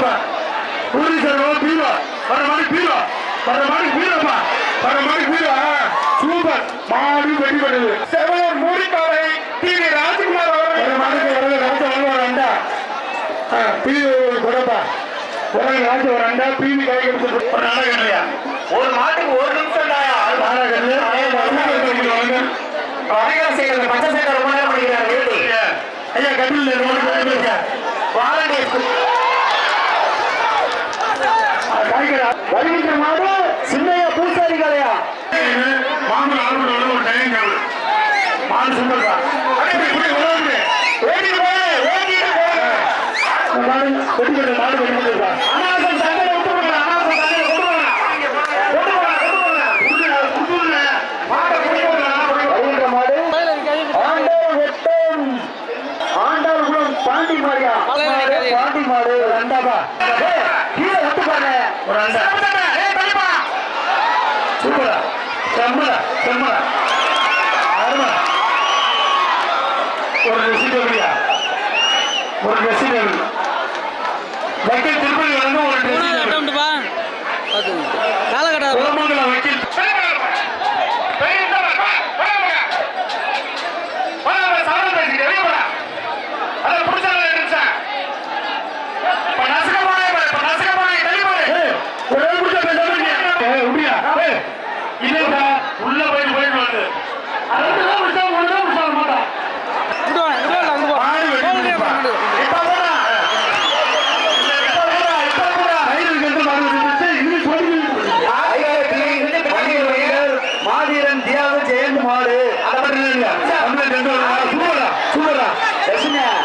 பீரோப்பா. ஊரி sir பீரோ. வர மாதிரி பீரோ. வர மாதிரி பீரோப்பா. வர மாதிரி பீரோ. சூப்பர். மாடு வெடி பண்ணுது செவலூர் மூடிப்பாறை டி வி ராஜ்குமார் அவர்கள். வர மாதிரி வரது ராஜ ஒரு கொடுப்பா ராஜ கை நாடகம் இல்லையா? ஒரு மாட்டுக்கு ஒரு நிமிஷம் தாயா நாடகம் வரைகளை செய்யறது பச்சை சட்டை ரொம்ப நேரம் பண்ணிக்கிறார் ஐயா கட்டில் வாலண்டியர் வருகின்ற மாடு சின்னையா பூசாரி கலையா மாமன் ஆளுநர் ஒரு டைம் மாடு சுந்தரா போய் மாடு குளம் பாண்டி மாடு, பாண்டி மாடு ரெண்டாப்பா ஏய், கீழே விட்டு பாருங்க ஒரு அண்டா ஏய், பெரியப்பா. சூப்பரா செம்மடா செம்மடா அருமா ஒரு ரெசிட் எப்படியா ஒரு ரெசிட் எப்படி வக்கீல் திருப்பதி வந்து ஒரு ரெசிட் அட்டம்ட்டுப்பா பார்த்துங்க காலகட்டம் குலமங்கலம் வக்கீல் ஏய், ஒரே நிமிஷம் பேசாம இருங்க. ஏய், உடியா? ஏய், இல்லைப்பா, உள்ள போயிட்டு போயிட்டு வருது. ரெண்டு தான் விட்டா, ஒரு தான் விட்டா மாட்டான். விடுவாங்க விடுவாங்க அங்கே போ மாடு வெட்டி போகலையே, விடுப்பா. மாடு. கையில் இருக்கிறது மாடு வெட்டிட்டு, இன்னும் சொல்லி மாதிரன் தியாகு ஜெயந்த் மாடு தமிழ் ரெண்டு ஒரு மாடு. சூப்பரா, சூப்பரா.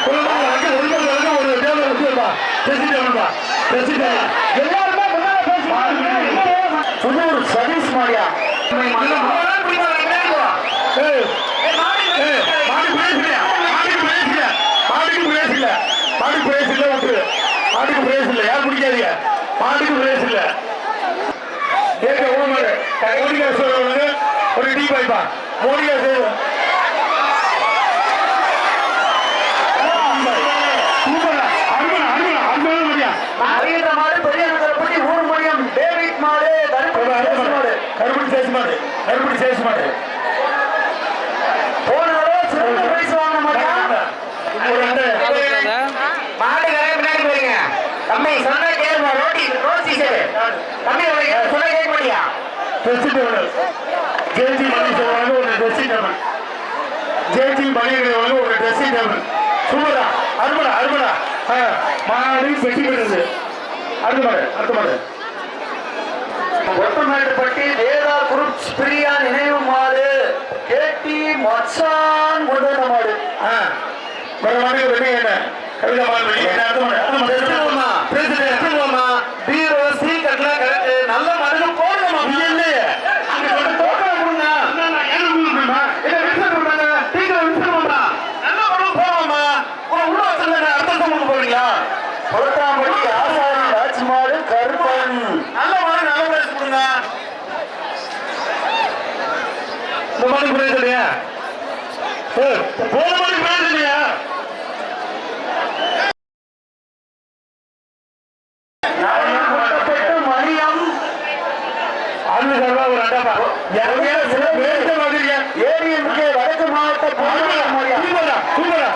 குலமங்கலம் வக்கீல் ஒரு மாடு வரைக்கும் ஒரு டேபிள் வச்சுருப்பா. ரெசிட் எவ்வளோப்பா? ரெசிட் எவ்வளோ? எல்லாருமே முன்னால பேசுவாங்க சுதூர் சதீஷ் மாடியா ஏய், ஏய், மாடு பிரேஸ் இல்லையா? மாடுக்கு பிரேஸ் இல்ல. மாடுக்கு பிரேஸ் இல்ல. மாடுக்கு பிரேஸ் இல்ல, விட்டுரு. மாடுக்கு பிரேஸ் இல்ல. யாரும் பிடிக்காதீங்க. மாடுக்கு பிரேஸ் இல்ல. ஏங்க, ஒரு மாடு. மோனிகா சொல்றவங்க ஒரு டீ பாய்ப்பா. மோனிகா சொல்ற- சூப்பரா. அருமையா, அருமையா, அருமையான சேரு தம்பி உனக்கு கேட்க மாட்டியா ஜேஜி ஒரு ட்ரெஸ்ஸிங் டேபிள் ஜேஜி ஒரு ட்ரெஸ்ஸிங் டேபிள் அருமடா அருமடா மாடு வெட்டி பெறுது அடுத்த மாடு அடுத்த மாடு ஒட்டமேட்டுப்பட்டி வேதா குரூப் பிரியா நினைவு மாடு கேட்டி மச்சான் கொண்டு வந்த மாடு. வர மாடு வெட்டி என்ன? கவிதா மாடு வெட்டி என்ன? அடுத்த மாடு அடுத்த மாடு போதும் மாடு பிரேஸ் இல்லையா ஏ, போன மாடு பிரேஸ் இல்லையா கொட்டப்பட்டு மரியம் அது சர்வா ஒரு அண்டாப்பா யாருமே சில பேர்த்த மாதிரியா ஏரியனுக்கு வடக்கு மாவட்ட பொதுமக்கள் மரியம் சூப்பரா சூப்பரா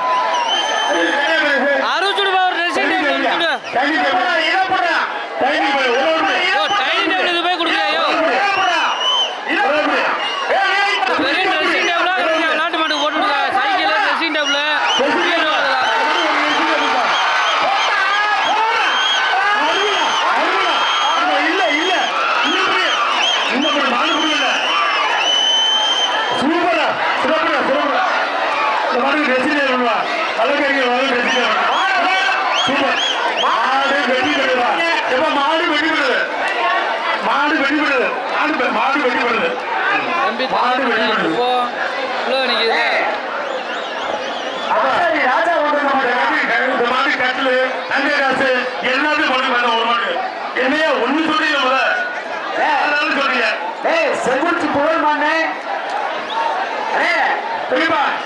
அறுபச்சுடுப்பா ஒரு ட்ரெஸ்ஸிங் டேபிள் கொடுங்க டைனிங் டேபிள் இதப்படா டைனிங் டேபிள் ஒரு ஒரு ஓ டைனிங் டேபிள் இது போய் கொடுங்க ஐயோ இதப்படா பெரிய ட்ரெஸ்ஸிங் டேபிளா விளையாட்டு மாட்டுக்கு போட்டு விடுங்க சைக்கிள் ட்ரெஸ்ஸிங் டேபிள் இல்ல இல்ல இன்னும் மாடு புரியல சூப்பரா சிறப்புடா சிறப்புடா இந்த மாடு ட்ரெஸ்ஸிங் டேபிள் வா கலக்கறிஞர் வந்து ட்ரெஸ்ஸிங் டேபிள் சூப்பர் மாடு வெட்டி விடுதா எப்ப மாடு வெட்டி விடுது மாடு வெட்டி விடுது மாடு மாடு வெட்டி விடுது மாடு வெட்டி விடுது காசு எல்லாத்தையும் கொண்டு வந்த ஒரு மாடு என்னையா ஒண்ணு சொல்றீங்க சொல்றீங்க ஏய் செங்குச்சி புகழ் மண்ணே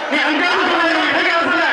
நீ அங்க இருந்து சொல்லுங்க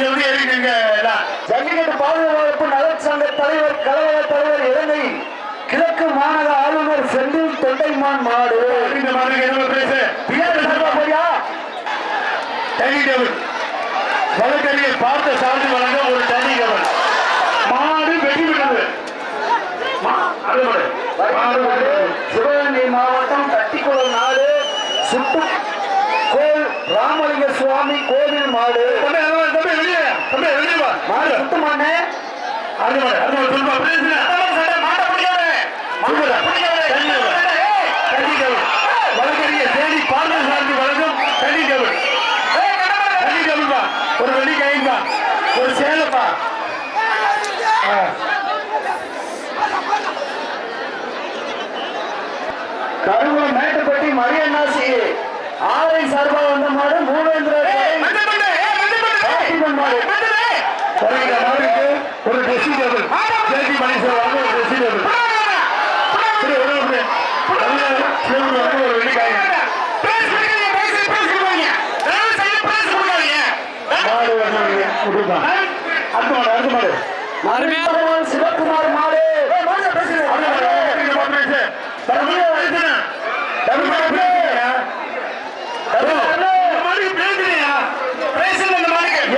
ஏறிடுங்க எல்லாம் ஜல்லிக்கட்டு பாதுகாப்பு நலச்சங்க தலைவர் கழக தலைவர் இலங்கை கிழக்கு மாநகர ஆளுநர் செந்தில் தொண்டைமான் மாடு. இந்த மாதிரி பேசு? டேபிள். வழக்கறிஞர் பார்த்த சார்ஜ் வழங்க ஒரு தனி டேபிள். மாடு வெட்டி விட்டது. சிவகங்கை மாவட்டம் தட்டிக்குளம் நாடு சுட்டு ராமலிங்க சுவாமி கோவில் மாடு. மாடு, மாடு அது சொல்லுப்பா, பேசுங்க. மாட்டை பிடிக்காது. சொல்லுடா. தனி டேபிள். தனி டேபிள். தேடி வழங்கும் தனி. ஒரு வெள்ளி காயின்பா ஒரு சேலப்பா. ஆலை சார்பா வந்த மாடு மூவேந்திர ஒரு ட்ரெஸ்ஸிங் டேபிள் ஜேபி மணீஸ்வரர் வாங்க ஒரு ட்ரெஸ்ஸிங் டேபிள் சரி ஒரு வந்து ஒரு வெள்ளி காயின். மாடு வந்து கொடுப்பா அடுத்த மாடு அடுத்த மாடு அருமையா மருத்துவர் சிவகுமார் மாடு அடுத்த மாடு இந்த மாடு பேசு. தமிழ் பேசுனா. தமிழ் மாடு பேசுறியா? இந்த மாடுக்கு பேசுறியா? ஏன்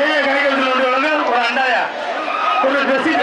ஏன் கணக்கு வச்சுட்டு வந்து வளர்ந்து ஒரு அண்டாயா? ஒரு dressing ஓ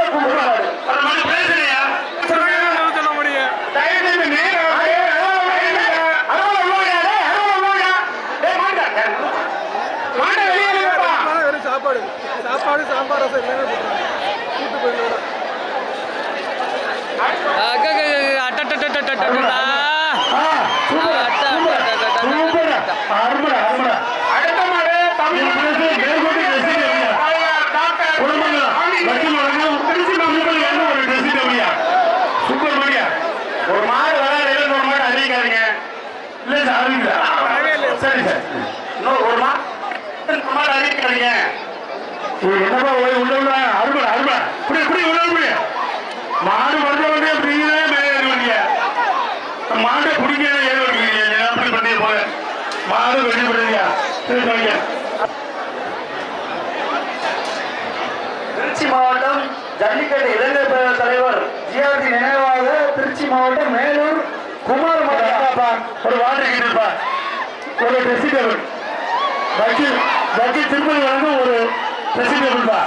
விளையாட்டு வந்து சாப்பாடு சாம்பார் ரசம் எல்லாமே கூட்டு அட்டா ஆ, சூப்பர். சூப்பரா. அருமைடா, அருமைடா. அடுத்த மாடு தமிழ்நாடு மேற்கொண்டு dressing table. குடும்பங்களா, லட்சுமி வழங்கும் திருச்சி மக்களுக்கு என்ன ஒரு dressing table-யா? சூப்பர் மாடியா. ஒரு மாடு விளையாடுறது ஒரு மாடு அறிவிக்காதீங்க சரி சார். ஒரு மாடு அறிவிக்காதீங்க இது என்னப்பா போய் உள்ள உள்ள அருமை அருமை. இப்படி இப்படி உள்ள இப்படி மாடு வருத வண்டியா மேலே மாட்டை அப்படி பண்ணி போல மாடு சரி சொல்லுங்க திருச்சி மாவட்டம் ஜல்லிக்கட்டு இளைஞர் தலைவர் ஜிஆர்டி நினைவாக திருச்சி மாவட்டம் மேலூர் குமார் மாடு அப்பாப்பா, ஒரு வாட்டர் ஹீட்டர்ப்பா ஒரு ட்ரெஸ்ஸிங் டேபிள் வக்கீல் வக்கீல் திருப்பதி வழங்கும் ஒரு ட்ரெஸ்ஸிங் இருடா.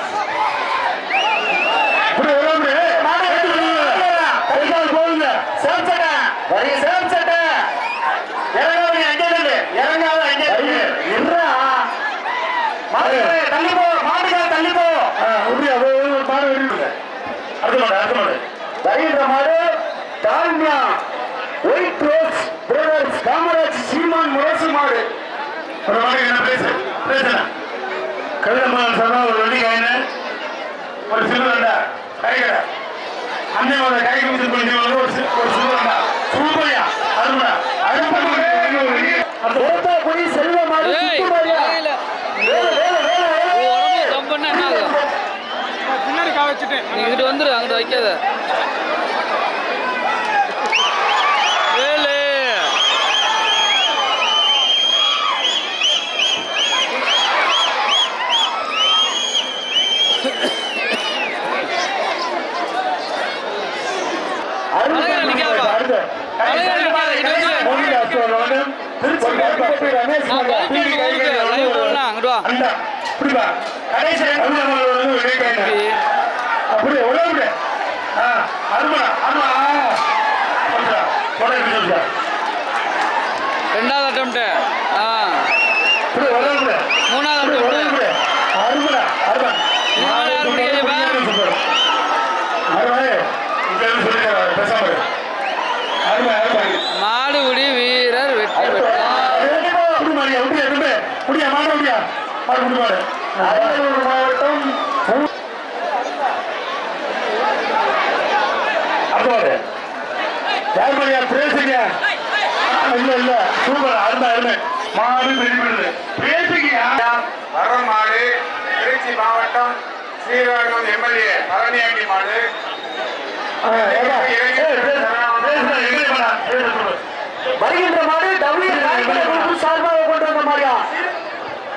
மாடு தள்ளி போ. மாட்டுக்கார தள்ளி போ. அது ஒரு வெட்டி அடுத்த மாடு அடுத்த மாடு. வருகின்ற மாடு ஒரு மாடு என்ன பேசு பேசுறேன் கவிதம்மாள் சொன்னா ஒரு வெள்ளி காயினு ஒரு சில்வரண்டா காய்கடை அன்னை ஒரு காய் குடிச்சு பண்ணி ஒரு ஒரு சில்வரண்டா சூப்பரியா அருமையா அடுத்த ஓட்டா குடி செல்வ மாடு ஏய் சுத்து மாடியா இல்ல வேலை வேலை வேலை வேலை உடம்பு கம்பன்னா என்ன ஆகும் பின்னாடி கா வச்சுட்டேன் நீ இங்கிட்டு வந்துரு அங்கிட்டு வைக்காத வேலு அழகா நிக்காதப்பா. அழகா நிக்காத, இங்கிட்டு வந்துரு. திருச்சி மேட்டுப்பட்டி ரமேஷ் நான் மாடு போயிட்டு வந்து ஊருக்கு live போடலாம், அங்கிட்டு வா. அண்டா இப்படிப்பா கடைசி கவிதம்மாள் வந்து வெள்ளி காயினு இப்படி. அப்படி உழவுடு ஆ அருமடா அருமா ரெண்டாவது அட்டம்ப்ட் ஆ. மூணாவது அட்டம்ப்ட் அருமடா அருமை இது மேல மாடு அரியலூர் மாவட்டம் அப்போது யார் மாடியா பேசுங்க இல்ல இல்ல சூப்பர் அருமை அருமை மாடு வெளிப்படுது பேசுங்க வர மாடு திருச்சி மாவட்டம் ஸ்ரீரங்கம் எம்எல்ஏ பழனியாண்டி மாடு. வருகின்ற மாடு டபிள்யூ சார்பாக கொண்டு வந்த மாடியா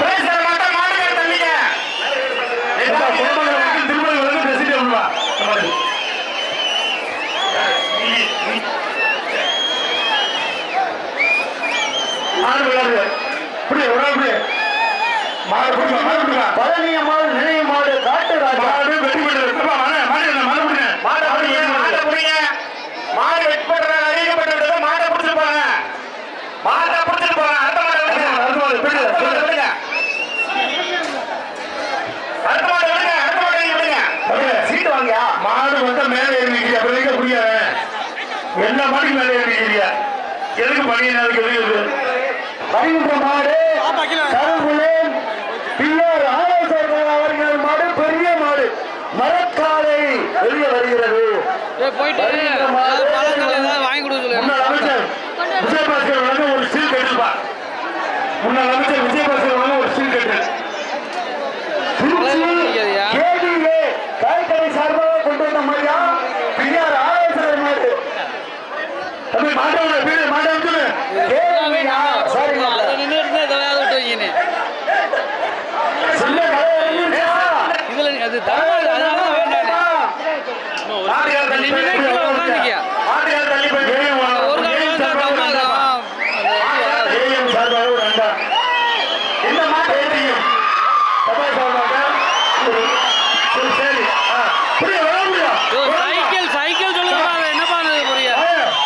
பேசுற மட்டும் மாடுகள் தள்ளிங்க மாடு பிடிமா மாடு பிடிமா பழனி அம்மாள் நினைவு மாடு காட்டு ராஜா மாடு வெட்டி விடுறது மாடு மாடு மாடு பிடிங்க மாடை பிடிங்க மாடை பிடிங்க மாடு வெட்படுற அறிவிக்கப்பட்டு மாடை பிடிச்சிட்டு போங்க மாடை பிடிச்சிட்டு போங்க அடுத்த மாடை விடுங்க அடுத்த மாடு, மாடை விடுங்க அடுத்த மாடை விடுங்க அடுத்த மாடை விடுங்க. சீட்டு வாங்கியா? மாடு வந்து மேலே ஏறி நிற்கிறியா அப்புறம் எங்க புரியாத எல்லா மாட்டுக்கு மேலே ஏறி நிற்கிறியா எதுக்கு பணியை நாளைக்கு எதுக்கு வருகின்ற மாடு கருங்குளம் பிஆர் ஆலோசகர்கள் அவர்கள் மாடு பெரிய மாடு. மரக்காலை வெளியே வருகிறது. போயிட்டு வாங்கி கொடுக்க சொல்லு. அமைச்சர் விஜயபாஸ்கர் வந்து ஒரு ஸ்டீல் கட்டிருப்பா முன்னாள் அமைச்சர் விஜயபாஸ்கர் வந்து ஒரு ஸ்டீல் கட்டு திருச்சி கேடிஏ காய்கறி சார்பாக கொண்டு வந்த மாதிரியா பிஆர் ஆலோசகர் மாடு. தம்பி மாட்டோட வீடு மாட்டை வந்து கேடியா? சாரி? இதுல அது தமிழ் அதனால மாட்டியார் தள்ளி போய் மாட்டியார் தள்ளி போய் ஏஎம் ஒரு கால் ஏஎம் தான் சார்பாக ஒரு அண்டா. தம்மாதான் ஏஎம் சார்பாக ஒரு அண்டா இந்த மாட்டை ஏடிஎம் சபா சார்பாக ஒரு சரி சரி ஆ. புரியுது வர முடியும் சைக்கிள் சைக்கிள் சொல்லுங்கப்பா அது என்னப்பா அது புரிய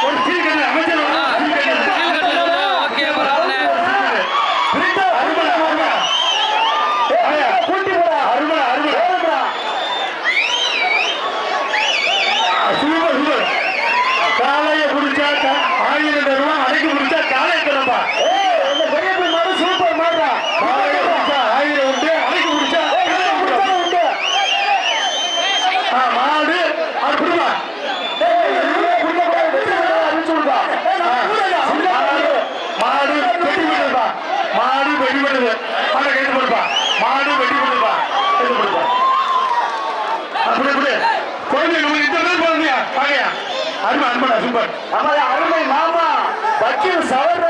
ஒரு ஸ்டீல் கட்டு அமைச்சர் வந்து ஆ, ஸ்டீல் கட்டு. ஸ்டீல் கட்டு சொல்லு. ஓகே, பரவாயில்ல. பிரிட்டோ, அருமலா, அருமலா. ஏய், கூட்டி போடா. அருமலா, அருமலா. ஏறுடா. சூப்பர் சூப்பர் காலையை பிடிச்சா க- ஆயிரம் தருவா அடைக்கு பிடிச்சா காலையை தரப்பா ஏய், இந்த பெரிய பெரிய மாடு சூப்பர் மாடுடா. காலையை பிடிச்சா ஆயிரம் உண்டு அடைக்கு பிடிச்சா ஏய், இதை பிடிச்சாலும் உண்டு. ஆ, மாடு அது பிடிப்பா ஏய், இதை பிடிக்கக்கூடாது. வெற்றி பெறா, அறிவிச்சு விடுடா. ஏய், நம்ம ஊரடா. மாடு மாடு வெட்டி விடுப்பா மாடு வெட்டி விடுது மாடை கைது கொடுப்பா மாடு வெட்டி கொடுப்பா. அப்படி அப்படி குழந்தை உங்களுக்கு இந்த பேர் குழந்தையா? பாக்கையா அருமை அருமடா சூப்பர். நமது அருமை மாமா வக்கீல்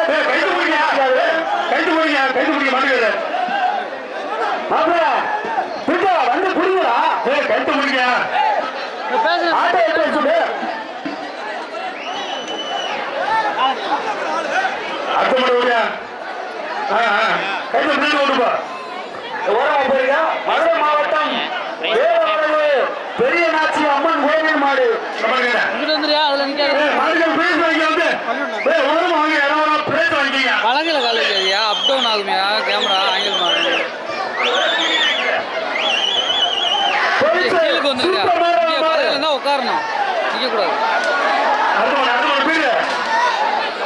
ஏய், கைது பிடிக்கா கைது பிடிக்கா கைது பிடிக்க மாட்டேங்குது மாப்பிள, பிரிட்டோ, வந்து புரியுதா ஏய் கைது பிடிக்கா ஆட்டோ எடுத்து ஓடியா? ஆ ஆ. கைது பிடிக்க ஓடுப்பா ஓரமா போறீங்க மதுரை மாவட்டம் பெரிய நாச்சி அம்மன் கோவில் மாடு. ஓரமா வாங்க இடம் காலேஜ் அப் டவுன் ஆகுமையா கேமரா ஆங்கிள் வந்துருக்கா இருந்தா உட்காரணும். நிக்க கூடாது அடுத்த மாடு